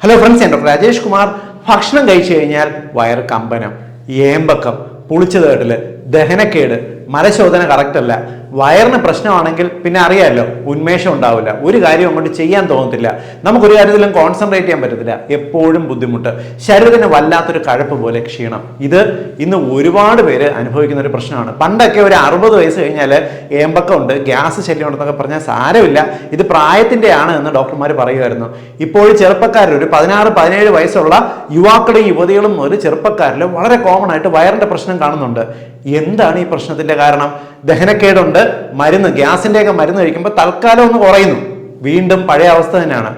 Hello friends doctor Rajesh Kumar. ഭക്ഷണം കഴിച്ചു കഴിഞ്ഞാൽ വയർ കമ്പനം ഏമ്പക്കം പുളിച്ചതേടൽ ദഹനക്കേട് മലശോധന കറക്റ്റ് അല്ല. വയറിന് പ്രശ്നമാണെങ്കിൽ പിന്നെ അറിയാമല്ലോ ഉന്മേഷം ഉണ്ടാവില്ല. ഒരു കാര്യം അങ്ങോട്ട് ചെയ്യാൻ തോന്നത്തില്ല. നമുക്കൊരു കാര്യത്തിലും കോൺസെൻട്രേറ്റ് ചെയ്യാൻ പറ്റത്തില്ല. എപ്പോഴും ബുദ്ധിമുട്ട്. ശരീരത്തിന് വല്ലാത്തൊരു കഴപ്പ് പോലെ ക്ഷീണം. ഇത് ഇന്ന് ഒരുപാട് പേര് അനുഭവിക്കുന്ന ഒരു പ്രശ്നമാണ്. പണ്ടൊക്കെ ഒരു അറുപത് വയസ്സ് കഴിഞ്ഞാൽ ഏമ്പക്കമുണ്ട് ഗ്യാസ് ശല്യം ഉണ്ടെന്നൊക്കെ പറഞ്ഞാൽ സാരമില്ല. ഇത് പ്രായത്തിന്റെ ആണ് എന്ന് ഡോക്ടർമാർ പറയുമായിരുന്നു. ഇപ്പോൾ ചെറുപ്പക്കാരിൽ ഒരു പതിനാറ് പതിനേഴ് വയസ്സുള്ള യുവാക്കളും യുവതികളും ഒരു ചെറുപ്പക്കാരിൽ വളരെ കോമൺ ആയിട്ട് വയറിന്റെ പ്രശ്നം കാണുന്നുണ്ട്. എന്താണ് ഈ പ്രശ്നത്തിന്റെ കാരണം ദഹനക്കേടുണ്ട് മരുന്ന് ഗ്യാസിന്റെയൊക്കെ മരുന്ന് കഴിക്കുമ്പോൾ തൽക്കാലം ഒന്ന് കുറയുന്നു. വീണ്ടും പഴയ അവസ്ഥ തന്നെയാണ്.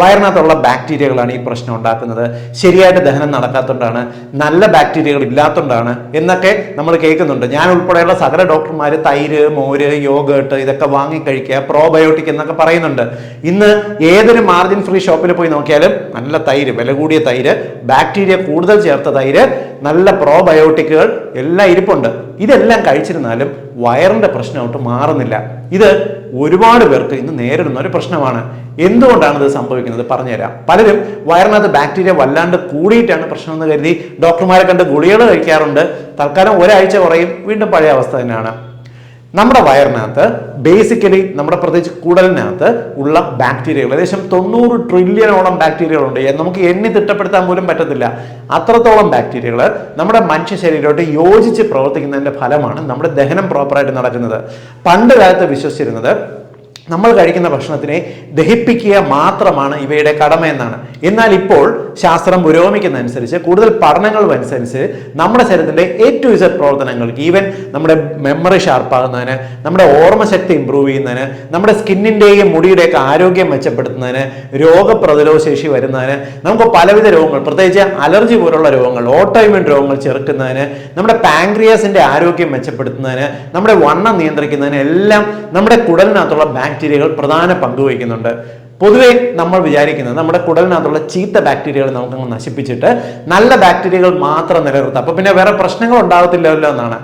വയറിനകത്തുള്ള ബാക്ടീരിയകളാണ് ഈ പ്രശ്നം ഉണ്ടാക്കുന്നത്. ശരിയായിട്ട് ദഹനം നടക്കാത്തതുകൊണ്ടാണ് നല്ല ബാക്ടീരിയകൾ ഇല്ലാത്തതുകൊണ്ടാണ് എന്നൊക്കെ നമ്മൾ കേൾക്കുന്നുണ്ട്. ഞാൻ ഉൾപ്പെടെയുള്ള സകല ഡോക്ടർമാർ തൈര് മോര് യോഗേട്ട് ഇതൊക്കെ വാങ്ങി കഴിക്കുക പ്രോബയോട്ടിക് എന്നൊക്കെ പറയുന്നുണ്ട്. ഇന്ന് ഏതൊരു മാർജിൻ ഫ്രീ ഷോപ്പിൽ പോയി നോക്കിയാലും നല്ല തൈര് വില കൂടിയ തൈര് ബാക്ടീരിയ കൂടുതൽ ചേർത്ത തൈര് നല്ല പ്രോബയോട്ടിക്കുകൾ എല്ലാം ഇരിപ്പുണ്ട്. ഇതെല്ലാം കഴിച്ചിരുന്നാലും വയറിന്റെ പ്രശ്നമായിട്ട് മാറുന്നില്ല. ഇത് ഒരുപാട് പേർക്ക് ഇന്ന് നേരിടുന്ന ഒരു പ്രശ്നമാണ്. എന്തുകൊണ്ടാണ് ഇത് സംഭവിക്കുന്നത്? പറഞ്ഞുതരാം. പലരും വയറിനകത്ത് ബാക്ടീരിയ വല്ലാണ്ട് കൂടിയിട്ടാണ് പ്രശ്നമെന്ന് കരുതി. ഡോക്ടർമാരെ കണ്ട് ഗുളികൾ കഴിക്കാറുണ്ട്. തൽക്കാലം ഒരാഴ്ച കുറയും. വീണ്ടും പഴയ അവസ്ഥ തന്നെയാണ്. നമ്മുടെ വയറിനകത്ത് ബേസിക്കലി നമ്മുടെ പ്രത്യേകിച്ച് കുടലിനകത്ത് ഉള്ള ബാക്ടീരിയകൾ ഏകദേശം തൊണ്ണൂറ് ട്രില്യണോളം ബാക്ടീരിയകളുണ്ട് നമുക്ക് എണ്ണി തിട്ടപ്പെടുത്താൻ പോലും പറ്റത്തില്ല. അത്രത്തോളം ബാക്ടീരിയകൾ നമ്മുടെ മനുഷ്യ ശരീരമായിട്ട് യോജിച്ച് പ്രവർത്തിക്കുന്നതിന്റെ ഫലമാണ് നമ്മുടെ ദഹനം പ്രോപ്പറായിട്ട് നടക്കുന്നത്. പണ്ട് കാലത്ത് വിശ്വസിച്ചിരുന്നത് നമ്മൾ കഴിക്കുന്ന ഭക്ഷണത്തിനെ ദഹിപ്പിക്കുക മാത്രമാണ് ഇവയുടെ കടമ എന്നാണ് എന്നാൽ ഇപ്പോൾ ശാസ്ത്രം പുരോഗമിക്കുന്നതനുസരിച്ച് കൂടുതൽ പഠനങ്ങൾ അനുസരിച്ച് നമ്മുടെ ശരീരത്തിന്റെ എ ടു ഇസഡ് പ്രവർത്തനങ്ങൾക്ക് ഈവൻ നമ്മുടെ മെമ്മറി ഷാർപ്പാകുന്നതിന് നമ്മുടെ ഓർമ്മശക്തി ഇമ്പ്രൂവ് ചെയ്യുന്നതിന് നമ്മുടെ സ്കിന്നിന്റെയും മുടിയുടെയൊക്കെ ആരോഗ്യം മെച്ചപ്പെടുത്തുന്നതിന് രോഗപ്രതിരോധ ശേഷി വരുന്നതിന് നമുക്ക് പലവിധ രോഗങ്ങൾ പ്രത്യേകിച്ച് അലർജി പോലുള്ള രോഗങ്ങൾ ഓട്ടോയിമ്യൂൺ രോഗങ്ങൾ ചെറുക്കുന്നതിന് നമ്മുടെ പാങ്ക്രിയാസിന്റെ ആരോഗ്യം മെച്ചപ്പെടുത്തുന്നതിന് നമ്മുടെ വണ്ണം നിയന്ത്രിക്കുന്നതിന് എല്ലാം നമ്മുടെ കുടലിനകത്തുള്ള ബാക്ടീരിയകൾ പ്രധാന പങ്ക് വഹിക്കുന്നുണ്ട്. പൊതുവെ നമ്മൾ വിചാരിക്കുന്നത് നമ്മുടെ കുടലിനകത്തുള്ള ചീത്ത ബാക്ടീരിയകൾ നമുക്കങ്ങ് നശിപ്പിച്ചിട്ട് നല്ല ബാക്ടീരിയകൾ മാത്രം നിലനിർത്താം. അപ്പൊ പിന്നെ വേറെ പ്രശ്നങ്ങൾ ഉണ്ടാകത്തില്ലല്ലോ എന്നാണ്.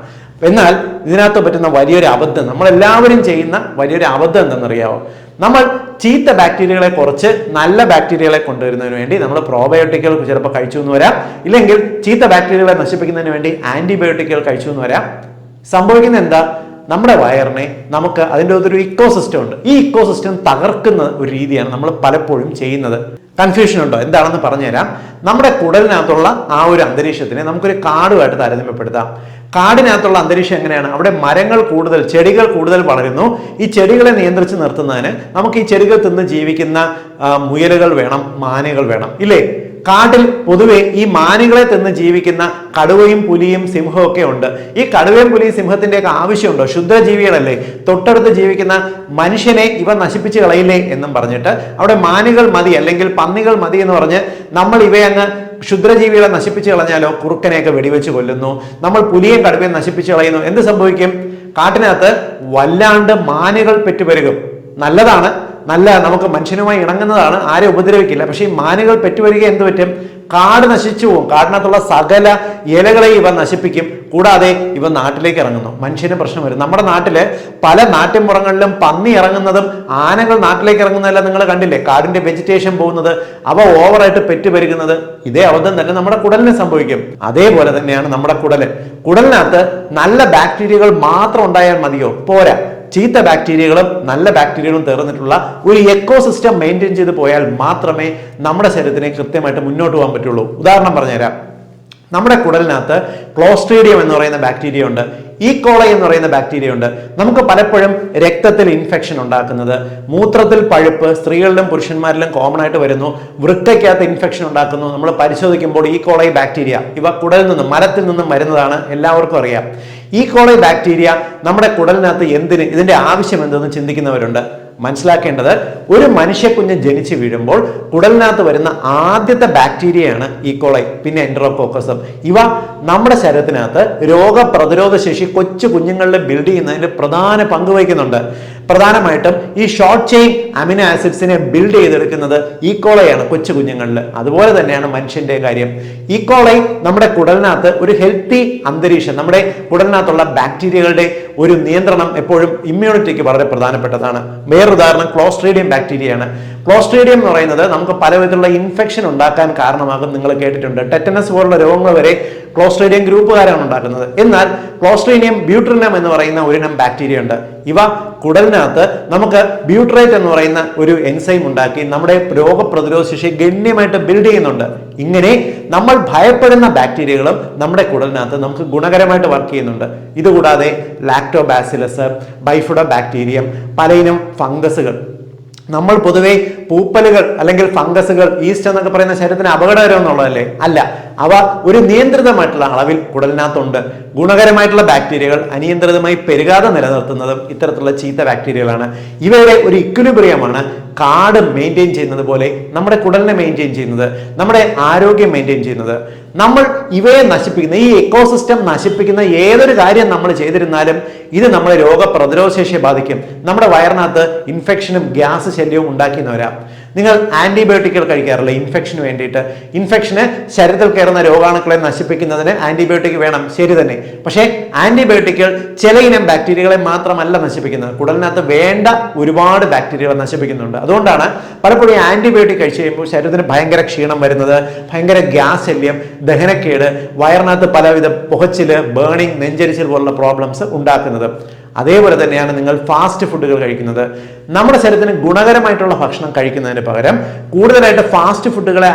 എന്നാൽ ഇതിനകത്ത് പറ്റുന്ന വലിയൊരു അബദ്ധം നമ്മൾ എല്ലാവരും ചെയ്യുന്ന വലിയൊരു അബദ്ധം എന്തെന്നറിയാമോ നമ്മൾ ചീത്ത ബാക്ടീരിയകളെ കുറച്ച് നല്ല ബാക്ടീരിയകളെ കൊണ്ടുവരുന്നതിന് വേണ്ടി നമ്മൾ പ്രോബയോട്ടിക്കുകൾ ചിലപ്പോൾ കഴിച്ചു എന്ന് വരാം. ഇല്ലെങ്കിൽ ചീത്ത ബാക്ടീരിയകളെ നശിപ്പിക്കുന്നതിന് വേണ്ടി ആന്റിബയോട്ടിക്കുകൾ കഴിച്ചു എന്ന് വരാം. സംഭവിക്കുന്ന എന്താ? നമ്മുടെ വയറിനെ നമുക്ക് അതിന്റെ ഒരു ഇക്കോ സിസ്റ്റം ഉണ്ട്. ഈ ഇക്കോ സിസ്റ്റം തകർക്കുന്ന ഒരു രീതിയാണ് നമ്മൾ പലപ്പോഴും ചെയ്യുന്നത്. കൺഫ്യൂഷൻ ഉണ്ടോ? എന്താണെന്ന് പറഞ്ഞുതരാം. നമ്മുടെ കുടലിനകത്തുള്ള ആ ഒരു അന്തരീക്ഷത്തിനെ നമുക്കൊരു കാടുമായിട്ട് താരതമ്യപ്പെടുത്താം. കാടിനകത്തുള്ള അന്തരീക്ഷം എങ്ങനെയാണ്? അവിടെ മരങ്ങൾ കൂടുതൽ ചെടികൾ കൂടുതൽ വളരുന്നു. ഈ ചെടികളെ നിയന്ത്രിച്ച് നിർത്തുന്നതിന് നമുക്ക് ഈ ചെടികൾ തിന്ന് ജീവിക്കുന്ന മുയലുകൾ വേണം മാനുകൾ വേണം. ഇല്ലേ? കാട്ടിൽ പൊതുവെ ഈ മാനുകളെ തിന്ന് ജീവിക്കുന്ന കടുവയും പുലിയും സിംഹവും ഒക്കെ ഉണ്ട്. ഈ കടുവയും പുലിയും സിംഹത്തിന്റെ ഒക്കെ ആവശ്യമുണ്ടോ? ക്ഷുദ്രജീവികളല്ലേ? തൊട്ടടുത്ത് ജീവിക്കുന്ന മനുഷ്യനെ ഇവ നശിപ്പിച്ച് കളയില്ലേ എന്നും പറഞ്ഞിട്ട് അവിടെ മാനുകൾ മതി അല്ലെങ്കിൽ പന്നികൾ മതി എന്ന് പറഞ്ഞ് നമ്മൾ ഇവയങ്ങ് ക്ഷുദ്രജീവികളെ നശിപ്പിച്ച് കളഞ്ഞാലോ? കുറുക്കനെയൊക്കെ വെടിവെച്ച് കൊല്ലുന്നു. നമ്മൾ പുലിയും കടുവയും നശിപ്പിച്ച് കളയുന്നു. എന്ത് സംഭവിക്കും? കാട്ടിനകത്ത് വല്ലാണ്ട് മാനുകൾ പെറ്റുപെരുകും. നല്ലതാണ്. നല്ല നമുക്ക് മനുഷ്യനുമായി ഇണങ്ങുന്നതാണ് ആരെ ഉപദ്രവിക്കില്ല. പക്ഷേ ഈ മാനുകൾ പെറ്റുവരിക എന്ത് പറ്റും? കാട് നശിച്ചു പോകും കാടിനകത്തുള്ള സകല ഇലകളെ ഇവ നശിപ്പിക്കും. കൂടാതെ ഇവ നാട്ടിലേക്ക് ഇറങ്ങുന്നു. മനുഷ്യന് പ്രശ്നം വരും. നമ്മുടെ നാട്ടിൽ പല നാട്ടിൻപുറങ്ങളിലും പന്നി ഇറങ്ങുന്നതും ആനകൾ നാട്ടിലേക്ക് ഇറങ്ങുന്നതെല്ലാം നിങ്ങൾ കണ്ടില്ലേ? കാടിന്റെ വെജിറ്റേഷൻ പോകുന്നത് അവ ഓവറായിട്ട് പെറ്റുപെരുകുന്നത് ഇതേ അബദ്ധം തന്നെ നമ്മുടെ കുടലിന് സംഭവിക്കും. അതേപോലെ തന്നെയാണ് നമ്മുടെ കുടൽ. കുടലിനകത്ത് നല്ല ബാക്ടീരിയകൾ മാത്രം ഉണ്ടായാൽ മതിയോ? പോരാ. ചീത്ത ബാക്ടീരിയകളും നല്ല ബാക്ടീരിയകളും തീർന്നിട്ടുള്ള ഒരു എക്കോ സിസ്റ്റം മെയിന്റെയിൻ ചെയ്ത് പോയാൽ മാത്രമേ നമ്മുടെ ശരീരത്തിനെ കൃത്യമായിട്ട് മുന്നോട്ട് പോകാൻ പറ്റുള്ളൂ. ഉദാഹരണം പറഞ്ഞുതരാം. നമ്മുടെ കുടലിനകത്ത് ക്ലോസ്ട്രീഡിയം എന്ന് പറയുന്ന ബാക്ടീരിയ ഉണ്ട്. ഈ കോള എന്ന് പറയുന്ന ബാക്ടീരിയ ഉണ്ട്. നമുക്ക് പലപ്പോഴും രക്തത്തിൽ ഇൻഫെക്ഷൻ ഉണ്ടാക്കുന്നത്. മൂത്രത്തിൽ പഴുപ്പ് സ്ത്രീകളിലും പുരുഷന്മാരിലും കോമൺ ആയിട്ട് വരുന്നു. വൃക്കയ്ക്കകത്ത് ഇൻഫെക്ഷൻ ഉണ്ടാക്കുന്നു. നമ്മൾ പരിശോധിക്കുമ്പോൾ ഈ കോളൈ ബാക്ടീരിയ ഇവ കുടലിൽ നിന്നും മരത്തിൽ നിന്നും വരുന്നതാണ് എല്ലാവർക്കും അറിയാം. ഈ കോളേ ബാക്ടീരിയ നമ്മുടെ കുടലിനകത്ത് എന്തിന് ഇതിന്റെ ആവശ്യം എന്തെന്ന് ചിന്തിക്കുന്നവരുണ്ട്. മനസ്സിലാക്കേണ്ടത് ഒരു മനുഷ്യക്കുഞ്ഞ് ജനിച്ചു വീഴുമ്പോൾ കുടലിനകത്ത് വരുന്ന ആദ്യത്തെ ബാക്ടീരിയയാണ് ഈ ഈക്കോളൈ പിന്നെ എൻട്രോപോക്കസം ഇവ നമ്മുടെ ശരീരത്തിനകത്ത് രോഗപ്രതിരോധ ശേഷി കൊച്ചു കുഞ്ഞുങ്ങളിൽ ബിൽഡ് ചെയ്യുന്നതിൽ പ്രധാന പങ്ക് വഹിക്കുന്നുണ്ട്. പ്രധാനമായിട്ടും ഈ ഷോർട്ട് ചെയിൻ അമിനോ ആസിഡ്സിനെ ബിൽഡ് ചെയ്തെടുക്കുന്നത് ഈക്കോളയാണ് കൊച്ചു കുഞ്ഞുങ്ങളിൽ. അതുപോലെ തന്നെയാണ് മനുഷ്യന്റെ കാര്യം. ഈക്കോളൈ നമ്മുടെ കുടലിനകത്ത് ഒരു ഹെൽത്തി അന്തരീക്ഷം നമ്മുടെ കുടലിനകത്തുള്ള ബാക്ടീരിയകളുടെ ഒരു നിയന്ത്രണം എപ്പോഴും ഇമ്മ്യൂണിറ്റിക്ക് വളരെ പ്രധാനപ്പെട്ടതാണ്. വേറൊരുദാഹരണം ക്ലോസ്ട്രീഡിയം ബാക്ടീരിയയാണ് ക്ലോസ്ട്രീഡിയം എന്ന് പറയുന്നത് നമുക്ക് പല വിധത്തിലുള്ള ഇൻഫെക്ഷൻ ഉണ്ടാക്കാൻ കാരണമാകും. നിങ്ങൾ കേട്ടിട്ടുണ്ട്. ടെറ്റനസ് പോലുള്ള രോഗങ്ങൾ വരെ ക്ലോസ്ട്രീഡിയം ഗ്രൂപ്പുകാരാണ് ഉണ്ടാക്കുന്നത്. എന്നാൽ ക്ലോസ്ട്രീനിയം ബ്യൂട്രിനം എന്ന് പറയുന്ന ഒരിനം ബാക്ടീരിയ ഉണ്ട്. ഇവ കുടലിനകത്ത് നമുക്ക് ബ്യൂട്രേറ്റ് എന്ന് പറയുന്ന ഒരു എൻസൈം ഉണ്ടാക്കി നമ്മുടെ രോഗപ്രതിരോധ ശേഷി ഗണ്യമായിട്ട് ബിൽഡ് ചെയ്യുന്നുണ്ട്. ഇങ്ങനെ നമ്മൾ ഭയപ്പെടുന്ന ബാക്ടീരിയകളും നമ്മുടെ കുടലിനകത്ത് നമുക്ക് ഗുണകരമായിട്ട് വർക്ക് ചെയ്യുന്നുണ്ട്. ഇതുകൂടാതെ ലാക്ടോബാസിലസ് ബൈഫുഡ ബാക്ടീരിയം പലയിനം ഫംഗസുകൾ നമ്മൾ പൊതുവെ പൂപ്പലുകൾ അല്ലെങ്കിൽ ഫംഗസുകൾ ഈസ്റ്റ് എന്നൊക്കെ പറയുന്ന ശരീരത്തിന് അപകടകരം എന്നുള്ളതല്ലേ അല്ല. അവ ഒരു നിയന്ത്രിതമായിട്ടുള്ള അളവിൽ കുടലിനകത്തുണ്ട്. ഗുണകരമായിട്ടുള്ള ബാക്ടീരിയകൾ അനിയന്ത്രിതമായി പെരുകാതെ നിലനിർത്തുന്നതും ഇത്തരത്തിലുള്ള ചീത്ത ബാക്ടീരിയകളാണ്. ഇവയുടെ ഒരു ഇക്വിലിബ്രിയമാണ് കാട് മെയിന്റെയിൻ ചെയ്യുന്നത് പോലെ നമ്മുടെ കുടലിനെ മെയിന്റെയിൻ ചെയ്യുന്നത് നമ്മുടെ ആരോഗ്യം മെയിന്റെയിൻ ചെയ്യുന്നത്. നമ്മൾ ഇവയെ നശിപ്പിക്കുന്ന ഈ എക്കോസിസ്റ്റം നശിപ്പിക്കുന്ന ഏതൊരു കാര്യം നമ്മൾ ചെയ്തിരുന്നാലും ഇത് നമ്മുടെ രോഗപ്രതിരോധ ശേഷിയെ ബാധിക്കും. നമ്മുടെ വയറിനകത്ത് ഇൻഫെക്ഷനും ഗ്യാസ് ശല്യവും ഉണ്ടാക്കിയെന്ന് വരാം. നിങ്ങൾ ആന്റിബയോട്ടിക്കുകൾ കഴിക്കാറില്ല. ഇൻഫെക്ഷന് വേണ്ടിയിട്ട്. ഇൻഫെക്ഷന് ശരീരത്തിൽ കയറുന്ന രോഗാണുക്കളെ നശിപ്പിക്കുന്നതിന് ആന്റിബയോട്ടിക് വേണം. ശരി തന്നെ. പക്ഷേ ആന്റിബയോട്ടിക്കുകൾ ചില ഇനം ബാക്ടീരിയകളെ മാത്രമല്ല നശിപ്പിക്കുന്നത്. കുടലിനകത്ത് വേണ്ട ഒരുപാട് ബാക്ടീരിയകളെ നശിപ്പിക്കുന്നുണ്ട്. അതുകൊണ്ടാണ് പലപ്പോഴും ആന്റിബയോട്ടിക് കഴിച്ചു കഴിയുമ്പോൾ ശരീരത്തിന് ഭയങ്കര ക്ഷീണം വരുന്നത് ഭയങ്കര ഗ്യാസ് ശല്യം ദഹനക്കേട് വയറിനകത്ത് പലവിധ പുകച്ചിൽ ബേണിംഗ് നെഞ്ചരിച്ചിൽ പോലുള്ള പ്രോബ്ലംസ് ഉണ്ടാക്കുന്നത്. അതേപോലെ തന്നെയാണ് നിങ്ങൾ ഫാസ്റ്റ് ഫുഡുകൾ കഴിക്കുന്നത്. നമ്മുടെ ശരീരത്തിന് ഗുണകരമായിട്ടുള്ള ഭക്ഷണം കഴിക്കുന്നതിന് പകരം കൂടുതലായിട്ട് ഫാസ്റ്റ് ഫുഡുകളെ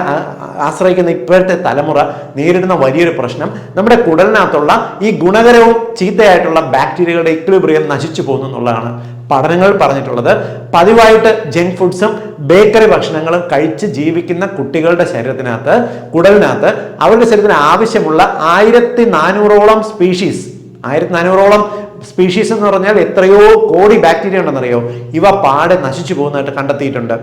ആശ്രയിക്കുന്ന ഇപ്പോഴത്തെ തലമുറ നേരിടുന്ന വലിയൊരു പ്രശ്നം നമ്മുടെ കുടലിനകത്തുള്ള ഈ ഗുണകരവും ചീത്തയായിട്ടുള്ള ബാക്ടീരിയകളുടെ ഇക്വിലിബ്രിയം നശിച്ചു പോകുന്നു എന്നുള്ളതാണ് പഠനങ്ങൾ പറഞ്ഞിട്ടുള്ളത്. പതിവായിട്ട് ജങ്ക് ഫുഡ്സും ബേക്കറി ഭക്ഷണങ്ങളും കഴിച്ച് ജീവിക്കുന്ന കുട്ടികളുടെ ശരീരത്തിനകത്ത് കുടലിനകത്ത് അവരുടെ ശരീരത്തിന് ആവശ്യമുള്ള ആയിരത്തി നാനൂറോളം സ്പീഷീസ് ആയിരത്തി നാനൂറോളം സ്പീഷീസ് എന്ന് പറഞ്ഞാൽ എത്രയോ കോടി ബാക്ടീരിയ ഉണ്ടെന്നറിയോ? ഇവ പാടെ നശിച്ചു പോകുന്നതായിട്ട് കണ്ടെത്തിയിട്ടുണ്ട്.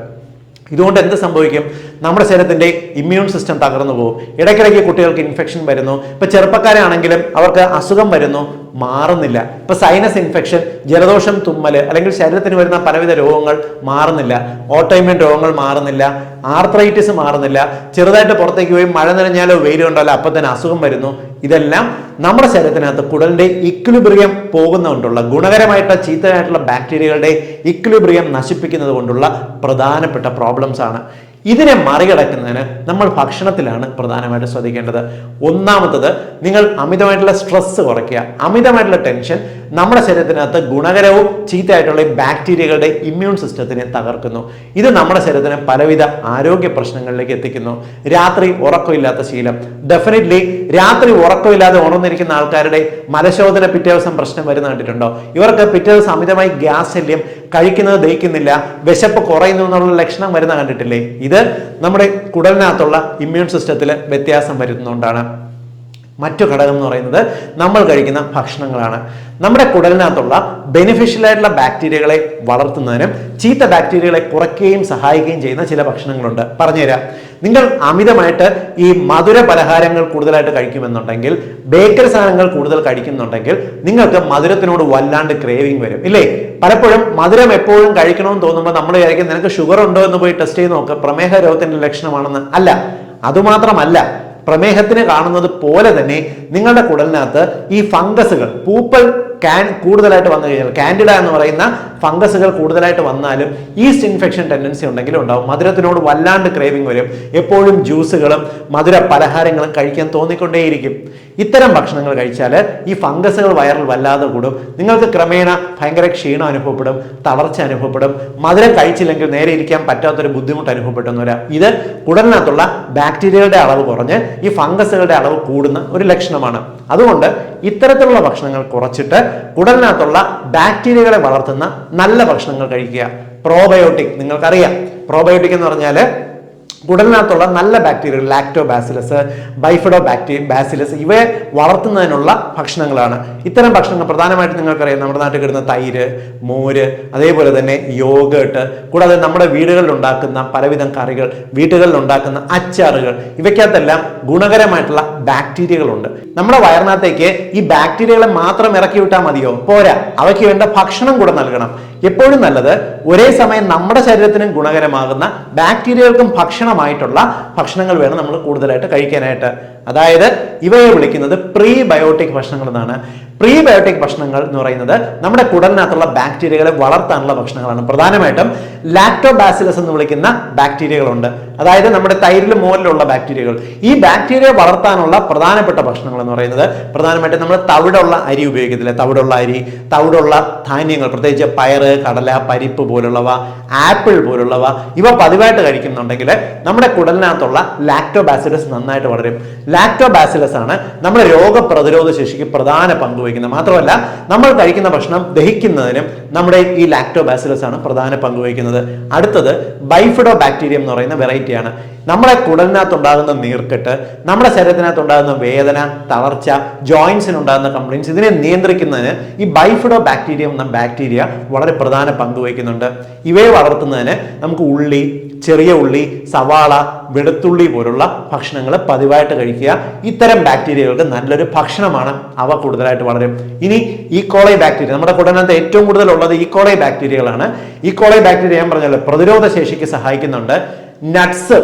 ഇതുകൊണ്ട് എന്ത് സംഭവിക്കും? നമ്മുടെ ശരീരത്തിന്റെ ഇമ്മ്യൂൺ സിസ്റ്റം തകർന്നു പോകും. ഇടയ്ക്കിടയ്ക്ക് കുട്ടികൾക്ക് ഇൻഫെക്ഷൻ വരുന്നു. ഇപ്പൊ ചെറുപ്പക്കാരാണെങ്കിലും അവർക്ക് അസുഖം വരുന്നു. മാറുന്നില്ല. ഇപ്പൊ സൈനസ് ഇൻഫെക്ഷൻ ജലദോഷം തുമ്മൽ അല്ലെങ്കിൽ ശരീരത്തിന് വരുന്ന പലവിധ രോഗങ്ങൾ മാറുന്നില്ല. ഓട്ടോയിമ്യൂൺ രോഗങ്ങൾ മാറുന്നില്ല. ആർത്രൈറ്റിസ് മാറുന്നില്ല. ചെറുതായിട്ട് പുറത്തേക്ക് പോയി മഴ നനഞ്ഞാലോ വെയിൽ കൊണ്ടാലോ അപ്പൊ തന്നെ അസുഖം വരുന്നു. ഇതെല്ലാം നമ്മുടെ ശരീരത്തിനകത്ത് കുടലിന്റെ ഇക്വിലിബ്രിയം പോകുന്നതുകൊണ്ടുള്ള ഗുണകരമായിട്ടുള്ള ചീത്തയായിട്ടുള്ള ബാക്ടീരിയകളുടെ ഇക്വിലിബ്രിയം നശിപ്പിക്കുന്നത് കൊണ്ടുള്ള പ്രധാനപ്പെട്ട പ്രോബ്ലംസ് ആണ്. ഇതിനെ മറികടക്കുന്നതിന് നമ്മൾ ഭക്ഷണത്തിലാണ് പ്രധാനമായിട്ട് ശ്രദ്ധിക്കേണ്ടത്. ഒന്നാമത്തത് നിങ്ങൾ അമിതമായിട്ടുള്ള സ്ട്രെസ് കുറയ്ക്കുക. അമിതമായിട്ടുള്ള ടെൻഷൻ നമ്മുടെ ശരീരത്തിനകത്ത് ഗുണകരവും ചീത്തയായിട്ടുള്ള ബാക്ടീരിയകളുടെ ഇമ്മ്യൂൺ സിസ്റ്റത്തിനെ തകർക്കുന്നു. ഇത് നമ്മുടെ ശരീരത്തിന് പലവിധ ആരോഗ്യ പ്രശ്നങ്ങളിലേക്ക് എത്തിക്കുന്നു. രാത്രി ഉറക്കമില്ലാത്ത ശീലം. ഡെഫിനറ്റ്ലി രാത്രി ഉറക്കമില്ലാതെ ഉണർന്നിരിക്കുന്ന ആൾക്കാരുടെ മലശോധന പിറ്റേ ദിവസം പ്രശ്നം വരുന്ന കണ്ടിട്ടുണ്ടോ? ഇവർക്ക് പിറ്റേ ദിവസം അമിതമായി ഗ്യാസ് ശല്യം കഴിക്കുന്നത് ദഹിക്കുന്നില്ല വിശപ്പ് കുറയുന്നു എന്നുള്ള ലക്ഷണം വരുന്ന കണ്ടിട്ടില്ലേ? ഇത് നമ്മുടെ കുടലിനകത്തുള്ള ഇമ്മ്യൂൺ സിസ്റ്റത്തിൽ വ്യത്യാസം വരുത്തുന്നതുകൊണ്ടാണ് മറ്റു ഘടകം എന്ന് പറയുന്നത് നമ്മൾ കഴിക്കുന്ന ഭക്ഷണങ്ങളാണ്. നമ്മുടെ കുടലിനകത്തുള്ള ബെനിഫിഷ്യൽ ആയിട്ടുള്ള ബാക്ടീരിയകളെ വളർത്തുന്നതിനും ചീത്ത ബാക്ടീരിയകളെ കുറയ്ക്കുകയും സഹായിക്കുകയും ചെയ്യുന്ന ചില ഭക്ഷണങ്ങളുണ്ട്. പറഞ്ഞുതരാം. നിങ്ങൾ അമിതമായിട്ട് ഈ മധുര പലഹാരങ്ങൾ കൂടുതലായിട്ട് കഴിക്കുമെന്നുണ്ടെങ്കിൽ ബേക്കറി സാധനങ്ങൾ കൂടുതൽ കഴിക്കുന്നുണ്ടെങ്കിൽ നിങ്ങൾക്ക് മധുരത്തിനോട് വല്ലാണ്ട് ക്രേവിങ് വരും. ഇല്ലേ? പലപ്പോഴും മധുരം എപ്പോഴും കഴിക്കണമെന്ന് തോന്നുമ്പോൾ നമ്മൾ വിചാരിക്കും നിനക്ക് ഷുഗർ ഉണ്ടോ എന്ന് പോയി ടെസ്റ്റ് ചെയ്ത് നോക്കുക പ്രമേഹ രോഗത്തിന്റെ ലക്ഷണമാണെന്ന്. അല്ല. അതുമാത്രമല്ല. പ്രമേഹത്തിന് കാണുന്നത് പോലെ തന്നെ നിങ്ങളുടെ കുടലിനകത്ത് ഈ ഫംഗസുകൾ പൂപ്പൽ ക്യാൻ കൂടുതലായിട്ട് വന്നു കഴിഞ്ഞാൽ കാൻഡിഡ എന്ന് പറയുന്ന ഫംഗസുകൾ കൂടുതലായിട്ട് വന്നാലും ഈസ്റ്റ് ഇൻഫെക്ഷൻ ടെൻഡൻസി ഉണ്ടെങ്കിലും ഉണ്ടാവും. മധുരത്തിനോട് വല്ലാണ്ട് ക്രേവിങ് വരും. എപ്പോഴും ജ്യൂസുകളും മധുര പലഹാരങ്ങളും കഴിക്കാൻ തോന്നിക്കൊണ്ടേയിരിക്കും. ഇത്തരം ഭക്ഷണങ്ങൾ കഴിച്ചാൽ ഈ ഫംഗസുകൾ വയറിൽ വല്ലാതെ കൂടും. നിങ്ങൾക്ക് ക്രമേണ ഭയങ്കര ക്ഷീണം അനുഭവപ്പെടും തളർച്ച അനുഭവപ്പെടും. മധുരം കഴിച്ചില്ലെങ്കിൽ നേരെ ഇരിക്കാൻ പറ്റാത്തൊരു ബുദ്ധിമുട്ട് അനുഭവപ്പെട്ടെന്ന് വരാം ഇത് കുടലിനകത്തുള്ള ബാക്ടീരിയകളുടെ അളവ് കുറഞ്ഞ് ഈ ഫംഗസുകളുടെ അളവ് കൂടുന്ന ഒരു ലക്ഷണമാണ്. അതുകൊണ്ട് ഇത്തരത്തിലുള്ള ഭക്ഷണങ്ങൾ കുറച്ചിട്ട് കുടലിനകത്തുള്ള ബാക്ടീരിയകളെ വളർത്തുന്ന നല്ല ഭക്ഷണങ്ങൾ കഴിക്കുക. പ്രോബയോട്ടിക് നിങ്ങൾക്കറിയാം. പ്രോബയോട്ടിക് എന്ന് പറഞ്ഞാൽ കുടലിനകത്തുള്ള നല്ല ബാക്ടീരിയകൾ lactobacillus bifidobacteria bacillus ഇവയെ വളർത്തുന്നതിനുള്ള ഭക്ഷണങ്ങളാണ്. ഇത്തരം ഭക്ഷണങ്ങൾ പ്രധാനമായിട്ടും നിങ്ങൾക്കറിയാം. നമ്മുടെ നാട്ടിൽ കിട്ടുന്ന തൈര് മോര് അതേപോലെ തന്നെ യോഗേട്ട് കൂടാതെ നമ്മുടെ വീടുകളിൽ ഉണ്ടാക്കുന്ന പലവിധം കറികൾ വീടുകളിൽ ഉണ്ടാക്കുന്ന അച്ചാറുകൾ ഇവയ്ക്കകത്തെല്ലാം ഗുണകരമായിട്ടുള്ള ബാക്ടീരിയകളുണ്ട് നമ്മുടെ വയറിനകത്തേക്ക് ഈ ബാക്ടീരിയകളെ മാത്രം ഇറക്കി വിട്ടാൽ മതിയോ? പോരാ. അവയ്ക്ക് വേണ്ട ഭക്ഷണം കൂടെ നൽകണം. എപ്പോഴും നല്ലത് ഒരേ സമയം നമ്മുടെ ശരീരത്തിനും ഗുണകരമാകുന്ന ബാക്ടീരിയകൾക്കും ഭക്ഷണമായിട്ടുള്ള ഭക്ഷണങ്ങൾ വേണം നമ്മൾ കൂടുതലായിട്ട് കഴിക്കാനായിട്ട്. അതായത് ഇവയെ വിളിക്കുന്നത് പ്രീ ബയോട്ടിക് ഭക്ഷണങ്ങൾ എന്നാണ് പ്രീ ബയോട്ടിക് ഭക്ഷണങ്ങൾ എന്ന് പറയുന്നത് നമ്മുടെ കുടലിനകത്തുള്ള ബാക്ടീരിയകളെ വളർത്താനുള്ള ഭക്ഷണങ്ങളാണ്. പ്രധാനമായിട്ടും ലാക്ടോബാസിലസ് എന്ന് വിളിക്കുന്ന ബാക്ടീരിയകളുണ്ട്. അതായത് നമ്മുടെ തൈരിൽ മോലിലുള്ള ബാക്ടീരിയകൾ. ഈ ബാക്ടീരിയ വളർത്താനുള്ള പ്രധാനപ്പെട്ട ഭക്ഷണങ്ങൾ എന്ന് പറയുന്നത് പ്രധാനമായിട്ടും നമ്മൾ തവിടുള്ള അരി ഉപയോഗിക്കത്തില്ല? തവിടുള്ള അരി തവിടുള്ള ധാന്യങ്ങൾ പ്രത്യേകിച്ച് പയറ് കടല പരിപ്പ് പോലുള്ളവ ആപ്പിൾ പോലുള്ളവ ഇവ പതിവായിട്ട് കഴിക്കുന്നുണ്ടെങ്കിൽ നമ്മുടെ കുടലിനകത്തുള്ള ലാക്ടോബാസിലസ് നന്നായിട്ട് വളരും. ലാക്ടോബാസിലസ് ആണ് നമ്മുടെ രോഗപ്രതിരോധ ശേഷിക്ക് പ്രധാന പങ്ക് വഹിക്കുന്നത് മാത്രമല്ല നമ്മൾ കഴിക്കുന്ന ഭക്ഷണം ദഹിക്കുന്നതിനും നമ്മുടെ ഈ ലാക്ടോബാസിലസ് ആണ് പ്രധാന പങ്ക് വഹിക്കുന്നത്. അടുത്തത് ബൈഫിഡോ ബാക്ടീരിയം എന്ന് പറയുന്ന വെറൈറ്റിയാണ് നമ്മുടെ കുടലിനകത്ത് ഉണ്ടാകുന്ന നീർക്കെട്ട് നമ്മുടെ ശരീരത്തിനകത്ത് ഉണ്ടാകുന്ന വേദന തളർച്ച ജോയിൻസിന് ഉണ്ടാകുന്ന കംപ്ലയിൻസ് ഇതിനെ നിയന്ത്രിക്കുന്നതിന് ഈ ബൈഫിഡോ ബാക്ടീരിയം എന്ന ബാക്ടീരിയ വളരെ പ്രധാന പങ്ക് വഹിക്കുന്നുണ്ട്. ഇവയെ വളർത്തുന്നതിന് നമുക്ക് ഉള്ളി ചെറിയ ഉള്ളി സവാള വെളുത്തുള്ളി പോലുള്ള ഭക്ഷണങ്ങൾ പതിവായിട്ട് കഴിക്കുക. ഇത്തരം ബാക്ടീരിയകൾക്ക് നല്ലൊരു ഭക്ഷണമാണ്. അവ കൂടുതലായിട്ട് വളരും. ഇനി ഈ കോളൈ ബാക്ടീരിയ നമ്മുടെ കുടനകത്ത് ഏറ്റവും കൂടുതൽ ഉള്ളത് ഈ കോളൈ ബാക്ടീരിയകളാണ് ഈ കോളൈ ബാക്ടീരിയ ഞാൻ പറഞ്ഞാൽ പ്രതിരോധ ശേഷിക്ക് സഹായിക്കുന്നുണ്ട്. നട്ട്സ്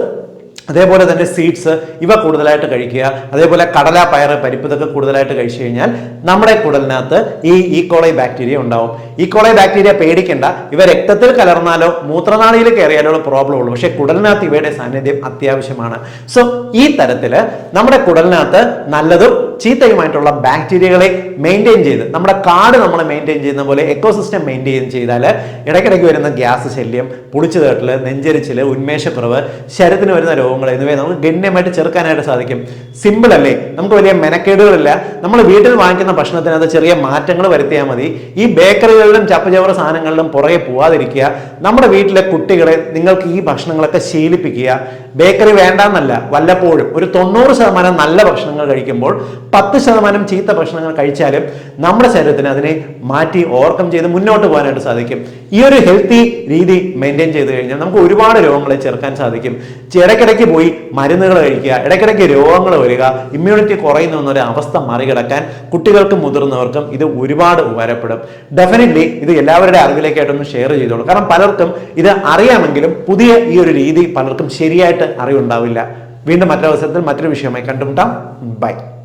അതേപോലെ തന്നെ സീഡ്സ് ഇവ കൂടുതലായിട്ട് കഴിക്കുക. അതേപോലെ കടല പയർ പരിപ്പ് ഇതൊക്കെ കൂടുതലായിട്ട് കഴിച്ചു കഴിഞ്ഞാൽ നമ്മുടെ കുടലിനകത്ത് ഈ ഈക്കോളൈ ബാക്ടീരിയ ഉണ്ടാവും. ഈക്കോളൈ ബാക്ടീരിയ പേടിക്കേണ്ട. ഇവ രക്തത്തിൽ കലർന്നാലോ മൂത്രനാളിയിൽ കയറിയാലോ പ്രോബ്ലം ഉള്ളൂ. പക്ഷേ കുടലിനകത്ത് ഇവയുടെ സാന്നിധ്യം അത്യാവശ്യമാണ്. സോ ഈ തരത്തിൽ നമ്മുടെ കുടലിനകത്ത് നല്ലതും ചീത്തയുമായിട്ടുള്ള ബാക്ടീരിയകളെ മെയിന്റെയിൻ ചെയ്ത് നമ്മുടെ കാട് നമ്മൾ മെയിന്റെയിൻ ചെയ്യുന്ന പോലെ എക്കോസിസ്റ്റം മെയിന്റെയിൻ ചെയ്താൽ ഇടയ്ക്കിടയ്ക്ക് വരുന്ന ഗ്യാസ് ശല്യം പുളിച്ചു തേട്ടൽ നെഞ്ചരിച്ചിൽ ഉന്മേഷക്കുറവ് ശരീരത്തിന് വരുന്ന രോഗങ്ങൾ എന്നിവയെ നമുക്ക് ഗണ്യമായിട്ട് ചെറുക്കാനായിട്ട് സാധിക്കും. സിമ്പിൾ അല്ലേ? നമുക്ക് വലിയ മെനക്കേടുകളില്ല. നമ്മൾ വീട്ടിൽ വാങ്ങിക്കുന്ന ഭക്ഷണത്തിനകത്ത് ചെറിയ മാറ്റങ്ങൾ വരുത്തിയാൽ മതി. ഈ ബേക്കറികളിലും ചപ്പുചവറ സാധനങ്ങളിലും പുറകെ പോവാതിരിക്കുക. നമ്മുടെ വീട്ടിലെ കുട്ടികളെ നിങ്ങൾക്ക് ഈ ഭക്ഷണങ്ങളൊക്കെ ശീലിപ്പിക്കുക. ബേക്കറി വേണ്ടാന്നല്ല വല്ലപ്പോഴും. ഒരു തൊണ്ണൂറ് ശതമാനം നല്ല ഭക്ഷണങ്ങൾ കഴിക്കുമ്പോൾ പത്ത് ശതമാനം ചീത്ത ഭക്ഷണങ്ങൾ കഴിച്ചാലും നമ്മുടെ ശരീരത്തിന് അതിനെ മാറ്റി ഓവർകം ചെയ്ത് മുന്നോട്ട് പോകാനായിട്ട് സാധിക്കും. ഈ ഒരു ഹെൽത്തി രീതി മെയിന്റെയിൻ ചെയ്ത് കഴിഞ്ഞാൽ നമുക്ക് ഒരുപാട് രോഗങ്ങളെ ചെറുക്കാൻ സാധിക്കും. ഇടയ്ക്കിടയ്ക്ക് പോയി മരുന്നുകൾ കഴിക്കുക ഇടയ്ക്കിടയ്ക്ക് രോഗങ്ങൾ വരിക ഇമ്മ്യൂണിറ്റി കുറയുന്ന എന്നൊരു അവസ്ഥ മറികടക്കാൻ കുട്ടികൾക്കും മുതിർന്നവർക്കും ഇത് ഒരുപാട് ഉപകാരപ്പെടും. ഡെഫിനറ്റ്ലി ഇത് എല്ലാവരുടെ അറിവിലേക്കായിട്ടൊന്ന് ഷെയർ ചെയ്തോളൂ. കാരണം പലർക്കും ഇത് അറിയാമെങ്കിലും പുതിയ ഈ ഒരു രീതി പലർക്കും ശരിയായിട്ട് അറിവുണ്ടാവില്ല. വീണ്ടും മറ്റൊരവസരത്തിൽ മറ്റൊരു വിഷയമായി കണ്ടുമുട്ടാം. ബൈ.